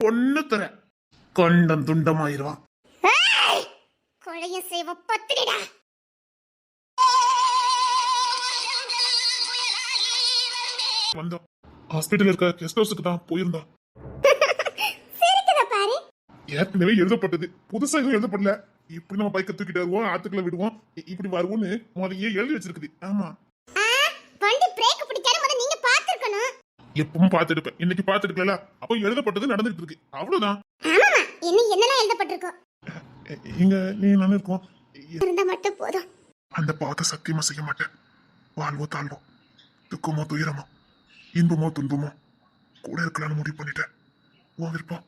பொண்ணு தர கண்டம் துண்டமாயிருவான் செய்வ பத்திரிடா வந்தோம் ஹாஸ்பிட்டல் இருக்க கெஸ்ட் ஹவுஸுக்கு தான் போயிருந்தோம் சிரிக்குத பாரு. ஏற்கனவே எழுதப்பட்டது. புதுசா எதுவும் எழுதப்படல. இப்படி நம்ம பைக்கை தூக்கிட்டு வருவோம் ஆத்துக்குள்ள விடுவோம். இ- இப்படி வருவோம்னு முதலையே எழுதி வச்சிருக்குது. ஆமா. எப்பவும் பார்த்துருப்பேன். இன்னைக்கு பார்த்துருக்கல அப்போ எழுதப்பட்டது நடந்துட்டு இருக்கு அவ்வளவுதான் இன்னும் என்னெல்லாம் எழுதப்பட்டிருக்கோம் இங்க நீ நான் இருக்கோம் இருந்தா மட்டும் போதும். அந்த பாவத்தை சத்தியமா செய்ய மாட்டேன். வாழ்வோ தாழ்வோ. துக்கமோ துயரமோ இன்பமோ துன்பமோ கூட இருக்கலாம்னு முடிவு பண்ணிட்டேன். உன் விருப்பம்.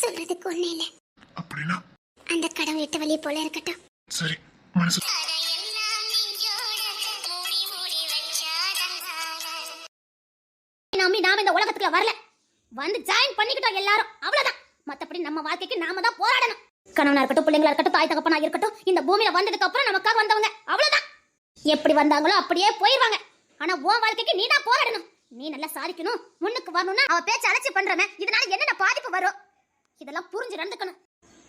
சொல்றதுக்கு ஒண்ணு இல்ல. அப்படின்னா? அந்த கடவுள் இட்ட வழி போல இருக்கட்டும். சரி மனசு நம்பி நாம இந்த உலகத்துக்குள்ள வரல. வந்து ஜாயின் பண்ணிக்கிட்டோம் எல்லாரும். அவ்வளவுதான். மத்தபடி நம்ம வாழ்க்கைக்கு நாம தான் போராடணும். கணவனா இருக்கட்டும் பிள்ளைங்களா இருக்கட்டும் தாய் தகப்பனா இருக்கட்டும் இந்த பூமியில வந்ததுக்கு அப்புறம் நமக்காக வந்தவங்க. அவ்வளவுதான். எப்படி வந்தாங்களோ அப்படியே போயிருவாங்க. ஆனா உன் வாழ்க்கைக்கு நீ தான் போராடணும். நீ நல்லா சாதிக்கணும் முன்னுக்கு வரணும்னா அவ பேச்ச அலட்சி பண்றவன். இதனால என்னென்ன பாதிப்பு வரும்? இதெல்லாம் புரிஞ்சு நடந்துக்கணும்.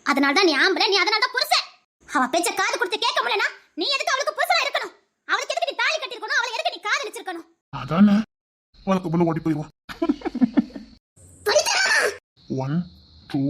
அதனால தான் நீ ஆம்பளை நீ அதனால தான் புருஷ அவ பேச்ச காது கொடுத்து கேட்க முடியலனா நீ எதுக்கு அவளுக்கு புருஷனா இருக்கணும்? அவளுக்கு எதுக்கு நீ தாலி கட்டிருக்கணும் அவளை எதுக்கு நீ காதலிச்சிருக்கணும்? அதானே? போல ஓடி போயிடுவோம் ஒன் டூ